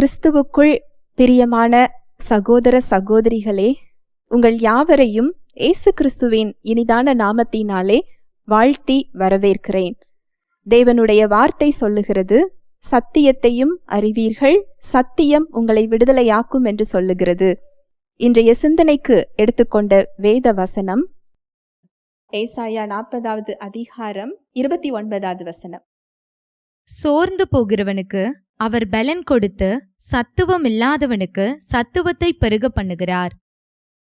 கிறிஸ்துவுக்குள் பிரியமான சகோதர சகோதரிகளே உங்கள் யாவரையும் இயேசு கிறிஸ்துவின் இனிதான நாமத்தினாலே வாழ்த்தி வரவேற்கிறேன். தேவனுடைய வார்த்தை சொல்லுகிறது சத்தியத்தையும் அறிவீர்கள் சத்தியம் உங்களை விடுதலையாக்கும் என்று சொல்லுகிறது. இன்றைய சிந்தனைக்கு எடுத்துக்கொண்ட வேத வசனம் ஏசாயா நாற்பதாவது அதிகாரம் இருபத்தி ஒன்பதாவது வசனம். சோர்ந்து போகிறவனுக்கு அவர் பலன் கொடுத்து சத்துவம் இல்லாதவனுக்கு சத்துவத்தை பெருக பண்ணுகிறார்.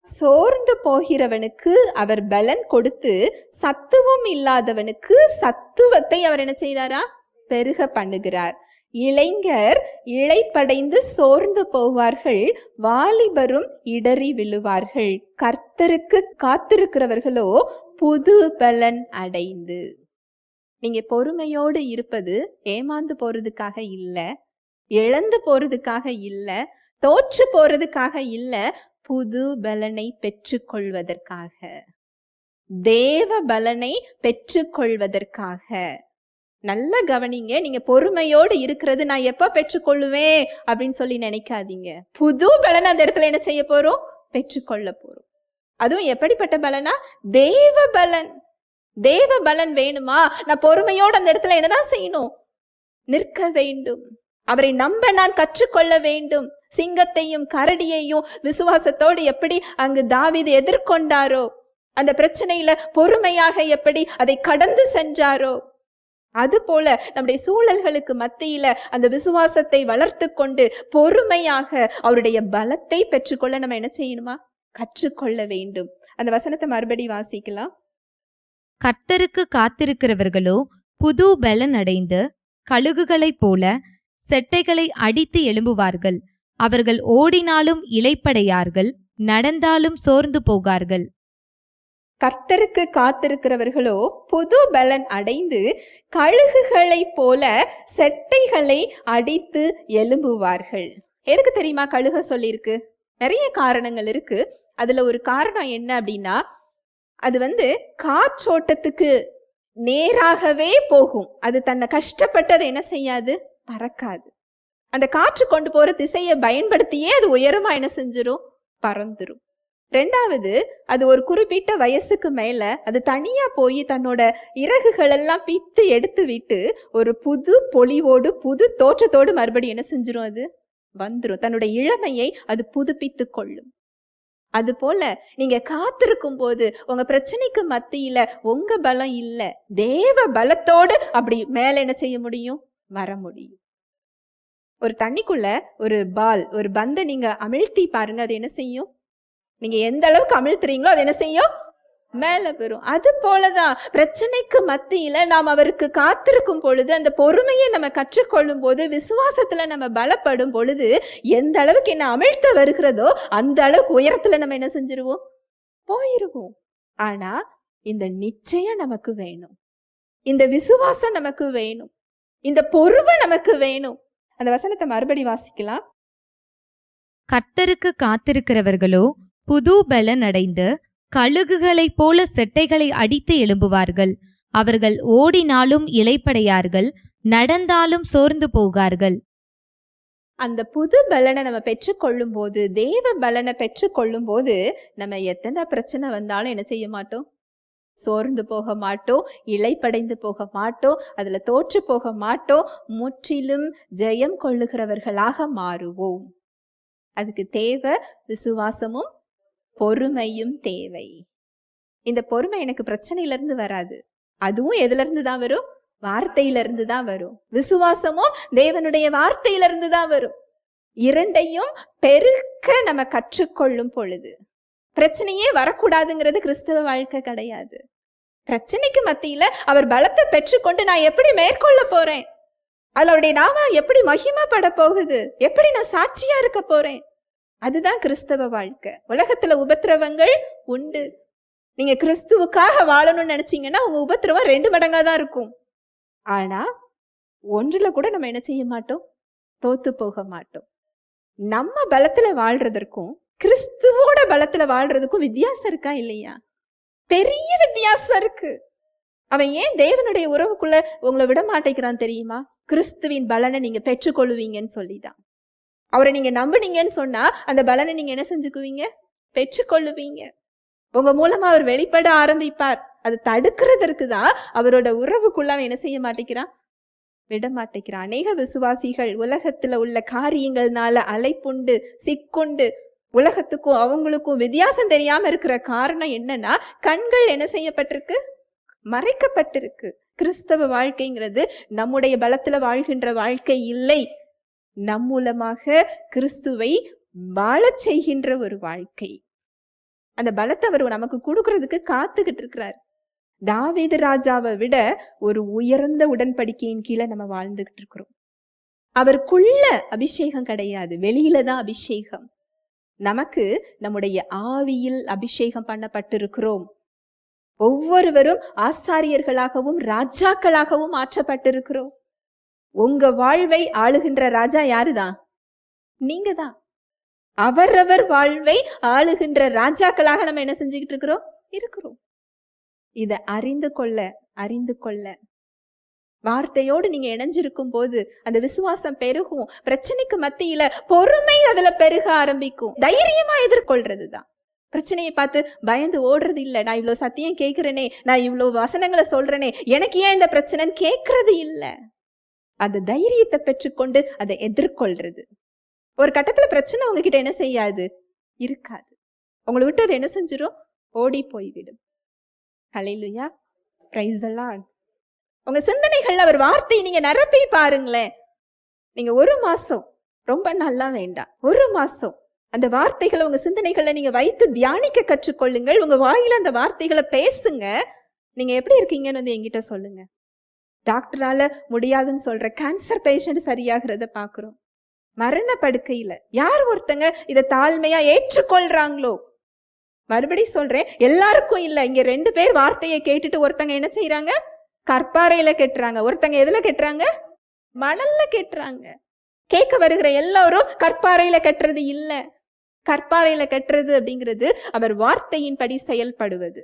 சோர்ந்து போகிறவனுக்கு அவர் பலன் கொடுத்து சத்துவம் இல்லாதவனுக்கு சத்துவத்தை அவர் என்ன செய்தாரா பெருக பண்ணுகிறார். இளைஞர் இழைப்படைந்து சோர்ந்து போவார்கள் வாலிபரும் இடறி விழுவார்கள். கர்த்தருக்கு காத்திருக்கிறவர்களோ புது பலன் அடைந்து. நீங்கள் பொறுமையோடு இருப்பது ஏமாந்து போகிறதுக்காக இல்லை இழந்து போகிறதுக்காக இல்லை தோற்று போகிறதுக்காக இல்லை புது பலனை பெற்றுக்கொள்வதற்காக. தேவ பலனை பெற்றுக்கொள்வதற்காக. நல்ல கவனிங்க நீங்க பொறுமையோடு இருக்கிறது நான் எப்ப பெற்றுக்கொள்ளுவேன் அப்படின்னு சொல்லி நினைக்காதீங்க. புது பலன் அந்த இடத்துல என்ன செய்ய போறோம்? பெற்றுக்கொள்ள போறோம். அதுவும் எப்படிப்பட்ட பலனா? தேவ பலன். தேவ பலன் வேணுமா? நான் பொறுமையோடு அந்த இடத்துல என்னதான் செய்யணும்? நிற்க வேண்டும். அவரை நம்ப நான் கற்றுக்கொள்ள வேண்டும். சிங்கத்தையும் கரடியையும் விசுவாசத்தோடு எப்படி அங்கு தாவிது எதிர்கொண்டாரோ? அந்த பிரச்சனையில பொறுமையாக எப்படி அதை கடந்து சென்றாரோ? அது போல நம்முடைய சூழல்களுக்கு மத்தியில அந்த விசுவாசத்தை வளர்த்து கொண்டு பொறுமையாக அவருடைய பலத்தை பெற்றுக்கொள்ள நம்ம என்ன செய்யணுமா? கற்றுக்கொள்ள வேண்டும். அந்த வசனத்தை மறுபடி வாசிக்கலாம். கர்த்தருக்கு காத்திருக்கிறவர்களோ புது பலன் அடைந்து கழுகுகளைப் போல செட்டைகளை அடித்து எழும்புவார்கள். அவர்கள் ஓடினாலும் இலைப்படையார்கள் நடந்தாலும் சோர்ந்து போகார்கள். கர்த்தருக்கு காத்திருக்கிறவர்களோ புது பலன் அடைந்து கழுகுகளைப் போல செட்டைகளை அடித்து எழும்புவார்கள். எதுக்கு தெரியுமா கழுக சொல்லியிருக்கு? நிறைய காரணங்கள் இருக்கு. அதுல ஒரு காரணம் என்ன அப்படின்னா அது வந்து காற்றோட்டத்துக்கு நேராகவே போகும். அது தன்னை கஷ்டப்பட்டதை என்ன செய்யாது? பறக்காது. அந்த காற்று கொண்டு போகிற திசையை பயன்படுத்தியே அது உயரமாக என்ன செஞ்சிடும் பறந்துடும் ரெண்டாவது அது ஒரு குறிப்பிட்ட வயசுக்கு மேலே அது தனியாக போய் தன்னோட இறகுகளெல்லாம் பித்து எடுத்து விட்டு ஒரு புது பொலிவோடு புது தோற்றத்தோடு மறுபடியும் என்ன செஞ்சிடும் அது? வந்துடும் தன்னுடைய இளமையை அது புதுப்பித்து கொள்ளும். அதுபோல நீங்க காத்திருக்கும் போது உங்க பிரச்சனைக்கு மத்தியில உங்க பலம் இல்லை தேவ பலத்தோடு அப்படி மேல என்ன செய்ய முடியும்? வர முடியும். ஒரு தண்ணிக்குள்ள ஒரு பால் ஒரு பந்தை நீங்க அமிழ்த்தி பாருங்க அது என்ன செய்யும்? நீங்க எந்த அளவுக்கு அமிழ்த்துறீங்களோ அது என்ன செய்யும்? மேலே வரும். அது போலதான். பிரச்சனைக்கு மத்தியில் நாம் அவருக்கு காத்திருக்கும் பொழுது அந்த பொறுமையை நம்ம கற்றுக்கொள்ளும் போது விசுவாசத்தில் நம்ம பலப்படும் பொழுது எந்த அளவுக்கு என்ன அமிழ்த்த வருகிறதோ அந்த அளவுக்கு உயரத்தில் நம்ம என்ன செஞ்சிருவோம்? போயிருவோம். ஆனால் இந்த நிச்சயம் நமக்கு வேணும். இந்த விசுவாசம் நமக்கு வேணும். இந்த பொறுமை நமக்கு வேணும். அந்த வசனத்தை மறுபடி வாசிக்கலாம். கர்த்தருக்கு காத்திருக்கிறவர்களோ புது பலன் அடைந்து கழுகுகளைப் போல செட்டைகளை அடித்து எழும்புவார்கள். அவர்கள் ஓடினாலும் இலைப்படையார்கள் நடந்தாலும் சோர்ந்து போகார்கள். அந்த புது பலனை நம்ம பெற்றுக்கொள்ளும் போது தேவ பலனை பெற்றுக்கொள்ளும் போது நம்ம எத்தனை பிரச்சனை வந்தாலும் என்ன செய்ய மாட்டோம்? சோர்ந்து போக மாட்டோம் இலைப்படைந்து போக மாட்டோம் அதுல தோற்று போக மாட்டோம் முற்றிலும் ஜெயம் கொள்ளுகிறவர்களாக மாறுவோம். அதுக்கு தேவை விசுவாசமும் பொறுமையும் தேவை. இந்த பொறுமை எனக்கு பிரச்சனையிலேருந்து வராது. அதுவும் எதுலேருந்து தான் வரும்? வார்த்தையிலிருந்து தான் வரும். விசுவாசமும் தேவனுடைய வார்த்தையிலிருந்து தான் வரும். இரண்டையும் பெருக்க நம்ம கற்றுக்கொள்ளும் பொழுது. பிரச்சனையே வரக்கூடாதுங்கிறது கிறிஸ்தவ வாழ்க்கை கிடையாது. பிரச்சனைக்கு மத்தியில அவர் பலத்தை பெற்றுக்கொண்டு நான் எப்படி மேற்கொள்ள போறேன்? அதனுடைய அவருடைய நாம எப்படி மகிமைப்பட போகுது? எப்படி நான் சாட்சியா இருக்க போறேன்? அதுதான் கிறிஸ்தவ வாழ்க்கை. உலகத்துல உபத்திரவங்கள் உண்டு. நீங்க கிறிஸ்துவுக்காக வாழணும்னு நினைச்சீங்கன்னா உங்க உபத்திரவம் ரெண்டு மடங்கா தான் இருக்கும். ஆனா ஒன்றுல கூட நம்ம என்ன செய்ய மாட்டோம்? தோத்து போக மாட்டோம். நம்ம பலத்துல வாழ்றதற்கும் கிறிஸ்துவோட பலத்துல வாழ்றதுக்கும் வித்தியாசம் இருக்கா இல்லையா? பெரிய வித்தியாசம் இருக்கு. அவன் ஏன் தேவனுடைய உறவுக்குள்ள உங்களை விட மாட்டேங்கிறான் தெரியுமா? கிறிஸ்துவின் பலனை நீங்க பெற்றுக்கொள்வீங்கன்னு சொல்லிதான். அவரை நீங்கள் நம்புனீங்கன்னு சொன்னால் அந்த பலனை நீங்கள் என்ன செஞ்சுக்குவீங்க? பெற்றுக்கொள்ளுவீங்க. உங்கள் மூலமாக அவர் வெளிப்பட ஆரம்பிப்பார். அது தடுக்கிறதற்கு தான் அவரோட உறவுக்குள்ள அவன் என்ன செய்ய மாட்டேங்கிறான்? விட மாட்டேங்கிறான். அநேக விசுவாசிகள் உலகத்தில் உள்ள காரியங்கள்னால அலைப்புண்டு சிக்குண்டு உலகத்துக்கும் அவங்களுக்கும் வித்தியாசம் தெரியாம இருக்கிற காரணம் என்னன்னா கண்கள் என்ன செய்யப்பட்டிருக்கு? மறைக்கப்பட்டிருக்கு. கிறிஸ்தவ வாழ்க்கைங்கிறது நம்முடைய பலத்துல வாழ்கின்ற வாழ்க்கை இல்லை. நம் மூலமாக கிறிஸ்துவை வாழச் செய்கின்ற ஒரு வாழ்க்கை. அந்த பலத்தை அவர் நமக்கு கொடுக்கறதுக்கு காத்துக்கிட்டு இருக்கிறார். தாவீது ராஜாவை விட ஒரு உயர்ந்த உடன்படிக்கையின் கீழே நம்ம வாழ்ந்துகிட்டு இருக்கிறோம். அவருக்குள்ள அபிஷேகம் கிடையாது. வெளியில தான் அபிஷேகம். நமக்கு நம்முடைய ஆவியில் அபிஷேகம் பண்ணப்பட்டிருக்கிறோம். ஒவ்வொருவரும் ஆசாரியர்களாகவும் ராஜாக்களாகவும் மாற்றப்பட்டிருக்கிறோம் உங்க வாழ்வை ஆளுகின்ற ராஜா யாருதான்? நீங்க தான் அவரவர் வாழ்வை ஆளுகின்ற ராஜாக்களாக நம்ம என்ன செஞ்சுக்கிட்டு இருக்கிறோம்? இருக்கிறோம். இத அறிந்து கொள்ள அறிந்து கொள்ள. வார்த்தையோடு நீங்க இணைஞ்சிருக்கும் போது அந்த விசுவாசம் பெருகும். பிரச்சனைக்கு மத்தியில பொறுமை அதுல பெருக ஆரம்பிக்கும். தைரியமா எதிர்கொள்றது தான் பிரச்சனையை பார்த்து பயந்து ஓடுறது இல்லை நான் இவ்வளவு சத்தியம் கேட்கிறேனே நான் இவ்வளவு வசனங்களை சொல்றேனே எனக்கு ஏன் இந்த பிரச்சனைன்னு கேட்கறது இல்லை. அந்த தைரியத்தை பெற்றுக்கொண்டு அதை எதிர்கொள்றது. ஒரு கட்டத்துல பிரச்சனை உங்ககிட்ட என்ன செய்யாது? இருக்காது. உங்களை விட்டு அது என்ன செஞ்சிடும் ஓடி போய்விடும். கலையிலுயா பிரைஸ் எல்லாம் உங்க சிந்தனைகள்ல அவர் வார்த்தையை நீங்க நிரப்பி பாருங்களேன். நீங்க ஒரு மாசம் ரொம்ப நல்லா வேண்டாம். ஒரு மாசம் அந்த வார்த்தைகளை உங்க சிந்தனைகளை நீங்க வைத்து தியானிக்க கற்றுக்கொள்ளுங்கள். உங்க வாயில அந்த வார்த்தைகளை பேசுங்க. நீங்க எப்படி இருக்கீங்கன்னு வந்து என்கிட்ட சொல்லுங்க. டாக்டரால முடியாதுன்னு சொல்ற கேன்சர் பேஷண்ட் சரியாகிறத பாக்குறோம். மரண படுக்கையில யார் ஒருத்தங்க இதை தாழ்மையா ஏற்றுக்கொள்றாங்களோ? மறுபடி சொல்றேன் எல்லாருக்கும் இல்ல. இங்க ரெண்டு பேர் வார்த்தையை கேட்டுட்டு ஒருத்தங்க என்ன செய்யறாங்க கற்பாறையில கெட்டுறாங்க. ஒருத்தங்க எதுல கெட்டுறாங்க? மணல்ல கெட்டுறாங்க. கேட்க வருகிற எல்லாரும் கற்பாறையில கட்டுறது இல்ல. கற்பாறையில கட்டுறது அப்படிங்கிறது அவர் வார்த்தையின்படி செயல்படுவது.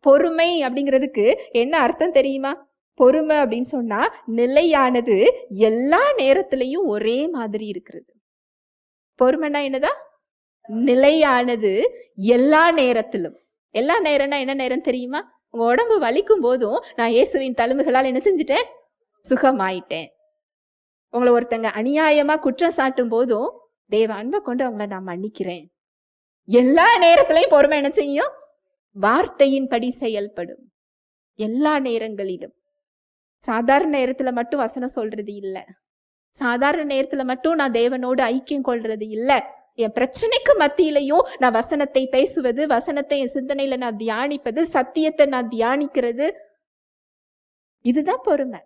பொறுமை அப்படிங்கிறதுக்கு என்ன அர்த்தம் தெரியுமா? பொறுமை அப்படின்னு சொன்னா நிலையானது எல்லா நேரத்திலையும் ஒரே மாதிரி இருக்கிறது. பொறுமைன்னா என்னதா? நிலையானது எல்லா நேரத்திலும். எல்லா நேரம்னா என்ன நேரம் தெரியுமா? உங்க உடம்பு வலிக்கும் போதும் நான் இயேசுவின் தழும்புகளால் என்ன செஞ்சுட்டேன்? சுகமாயிட்டேன். உங்களை ஒருத்தங்க அநியாயமா குற்றம் சாட்டும் போதும் தேவ அன்பை கொண்டு அவங்கள நான் மன்னிக்கிறேன். எல்லா நேரத்திலையும் பொறுமை என்ன செய்யும்? வார்த்தையின்படி செயல்படும். எல்லா நேரங்களிலும். சாதாரண நேரத்தில் மட்டும் வசனம் சொல்றது இல்லை. சாதாரண நேரத்தில் மட்டும் நான் தேவனோடு ஐக்கியம் கொள்றது இல்லை. என் பிரச்சனைக்கு மத்தியிலையும் நான் வசனத்தை பேசுவது வசனத்தை என் சிந்தனையில நான் தியானிப்பது சத்தியத்தை நான் தியானிக்கிறது. இதுதான் பொறுமை.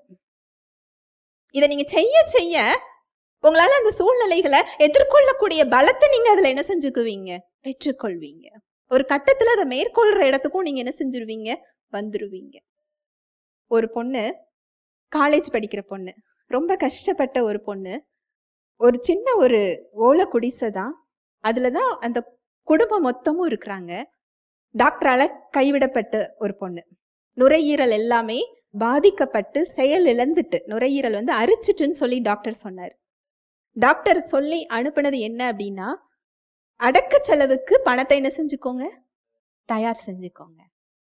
இதை நீங்க செய்ய செய்ய உங்களால அந்த சூழ்நிலைகளை எதிர்கொள்ளக்கூடிய பலத்தை நீங்க அதுல என்ன செஞ்சுக்குவீங்க? பெற்றுக்கொள்வீங்க. ஒரு கட்டத்துல அதை மேற்கொள்ற இடத்துக்கும் நீங்க என்ன செஞ்சிருவீங்க? வந்துருவீங்க. ஒரு பொண்ணு காலேஜ் படிக்கிற பொண்ணு. ரொம்ப கஷ்டப்பட்ட ஒரு பொண்ணு. ஒரு சின்ன ஒரு ஓலை குடிசை தான். அதில் தான் அந்த குடும்பம் மொத்தமும் இருக்கிறாங்க. டாக்டரால் கைவிடப்பட்ட ஒரு பொண்ணு. நுரையீரல் எல்லாமே பாதிக்கப்பட்டு செயல் இழந்துட்டு நுரையீரல் வந்து அரிச்சிட்டுன்னு சொல்லி டாக்டர் சொன்னார். டாக்டர் சொல்லி அனுப்புனது என்ன அப்படின்னா அடக்க செலவுக்கு பணத்தை என்ன செஞ்சுக்கோங்க? தயார் செஞ்சுக்கோங்க.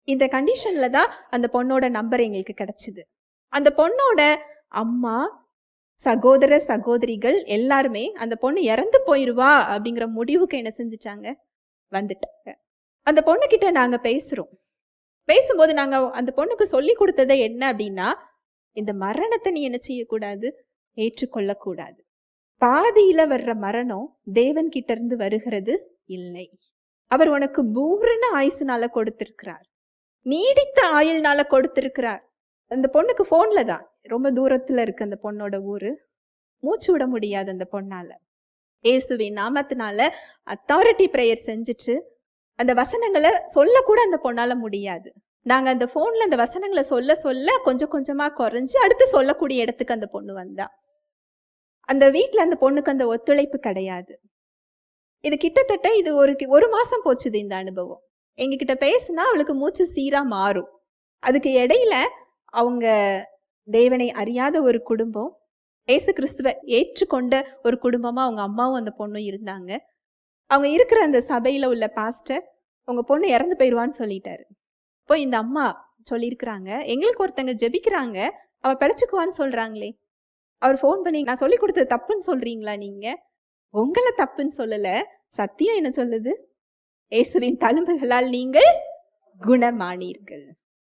இந்த கண்டிஷன்ல தான் அந்த பொண்ணோட நம்பர் எங்களுக்கு கிடைச்சிது. அந்த பொண்ணோட அம்மா சகோதர சகோதரிகள் எல்லாருமே அந்த பொண்ணு இறந்து போயிடுவா அப்படிங்கிற முடிவுக்கு என்ன செஞ்சுட்டாங்க? வந்துட்டாங்க. அந்த பொண்ணு கிட்ட பேசுகிறோம் பேசும்போது நாங்கள் அந்த பொண்ணுக்கு சொல்லி கொடுத்தது என்ன அப்படின்னா இந்த மரணத்தை நீ என்ன செய்யக்கூடாது? ஏற்றுக்கொள்ளக்கூடாது. பாதியில் வர்ற மரணம் தேவன் கிட்ட இருந்து வருகிறது இல்லை. அவர் உனக்கு பூரண ஆயுசுனால கொடுத்திருக்கிறார். நீடித்த ஆயுள்னால கொடுத்திருக்கிறார். அந்த பொண்ணுக்கு ஃபோனில் தான். ரொம்ப தூரத்தில் இருக்கு அந்த பொண்ணோட ஊர். மூச்சு விட முடியாது அந்த பொண்ணால். ஏசுவின் நாமத்தினால அத்தாரிட்டி ப்ரேயர் செஞ்சுட்டு அந்த வசனங்களை சொல்லக்கூட அந்த பொண்ணால் முடியாது. நாங்கள் அந்த ஃபோனில் அந்த வசனங்களை சொல்ல சொல்ல கொஞ்சம் கொஞ்சமாக குறைஞ்சு அடுத்து சொல்லக்கூடிய இடத்துக்கு அந்த பொண்ணு வந்தா. அந்த வீட்டில் அந்த பொண்ணுக்கு அந்த ஒத்துழைப்பு கிடையாது. இது கிட்டத்தட்ட இது ஒரு ஒரு மாதம் போச்சுது இந்த அனுபவம். எங்ககிட்ட பேசுனா அவளுக்கு மூச்சு சீராக மாறும். அதுக்கு இடையில அவங்க தேவனை அறியாத ஒரு குடும்பம் ஏசு கிறிஸ்துவை ஏற்றுக்கொண்ட ஒரு குடும்பமாக அவங்க அம்மாவும் அந்த பொண்ணும் இருந்தாங்க. அவங்க இருக்கிற அந்த சபையில் உள்ள பாஸ்டர் உங்கள் பொண்ணு இறந்து போயிடுவான்னு சொல்லிட்டாரு. இப்போ இந்த அம்மா சொல்லியிருக்கிறாங்க எங்களுக்கு ஒருத்தங்க ஜெபிக்கிறாங்க அவ பிழைச்சிக்குவான்னு சொல்கிறாங்களே அவர் ஃபோன் பண்ணி நான் சொல்லி கொடுத்தது தப்புன்னு சொல்கிறீங்களா நீங்கள் உங்களை தப்புன்னு சொல்லலை சத்தியம் என்ன சொல்லுது? இயேசுவின் தழும்புகளால் நீங்கள் குணமானீர்கள்.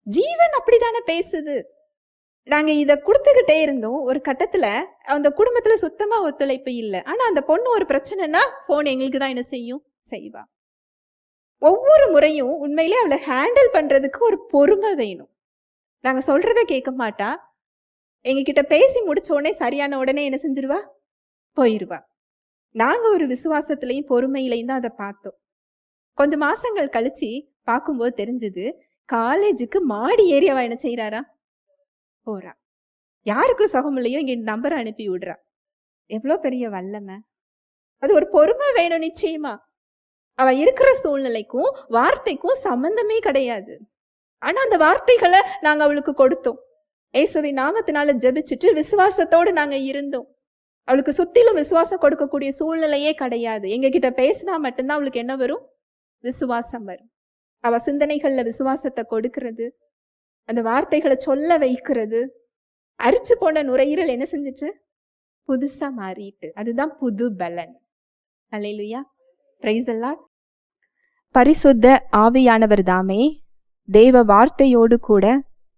ஜீவன் அப்படிதானே பேசுது. நாங்க இதை கொடுத்துக்கிட்டே இருந்தோம். ஒரு கட்டத்துல அந்த குடும்பத்துல சுத்தமா ஒத்துழைப்பு இல்லை. ஆனா அந்த பொண்ணு ஒரு பிரச்சனைனா போன் எங்களுக்கு தான் என்ன செய்யும்? செய்வா. ஒவ்வொரு முறையும் உண்மையிலே அவளை ஹேண்டில் பண்றதுக்கு ஒரு பொறுமை வேணும். நாங்க சொல்றத கேட்க மாட்டா. எங்ககிட்ட பேசி முடிச்ச உடனே சரியான உடனே என்ன செஞ்சிருவா? போயிடுவா நாங்கள் ஒரு விசுவாசத்துலேயும் பொறுமையிலையும் தான் அதை பார்த்தோம். கொஞ்சம் மாசங்கள் கழிச்சு பார்க்கும்போது தெரிஞ்சுது காலேஜுக்கு மாடி ஏரியாவா என்ன செய்கிறாரா போறா. யாருக்கும் சுகம் இல்லையோ இங்க நம்பர் அனுப்பி விடுறா. எவ்வளோ பெரிய வல்லமை. அது ஒரு பொறுமை வேணும் நிச்சயமா. அவ இருக்கிற சூழ்நிலைக்கும் வார்த்தைக்கும் சம்பந்தமே கிடையாது. ஆனா அந்த வார்த்தைகளை நாங்க அவளுக்கு கொடுத்தோம். ஏசுவின் நாமத்தினால ஜெபிச்சுட்டு விசுவாசத்தோடு நாங்க இருந்தோம். அவளுக்கு சுத்திலும் விசுவாசம் கொடுக்கக்கூடிய சூழ்நிலையே கிடையாது. எங்ககிட்ட பேசினா மட்டும்தான் அவளுக்கு என்ன வரும்? விசுவாசம் வரும். அவ சிந்தனைகள்ல விசுவாசத்தை கொடுக்கறது அந்த வார்த்தைகளை சொல்ல வைக்கிறது. அரிச்சு போன நுரையீரல் என்ன செஞ்சுச்சு? புதுசா மாறிட்டு. அதுதான் புது பலன். அல்லேலூயா. பிரைஸ் எல்லாம் பரிசுத்த ஆவியானவர் தாமே தேவ வார்த்தையோடு கூட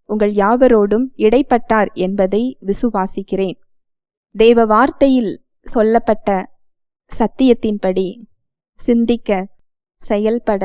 உங்கள் யாவரோடும் இடைப்பட்டார் என்பதை விசுவாசிக்கிறேன். தேவ வார்த்தையில் சொல்லப்பட்ட சத்தியத்தின்படி சிந்திக்க செயல்பட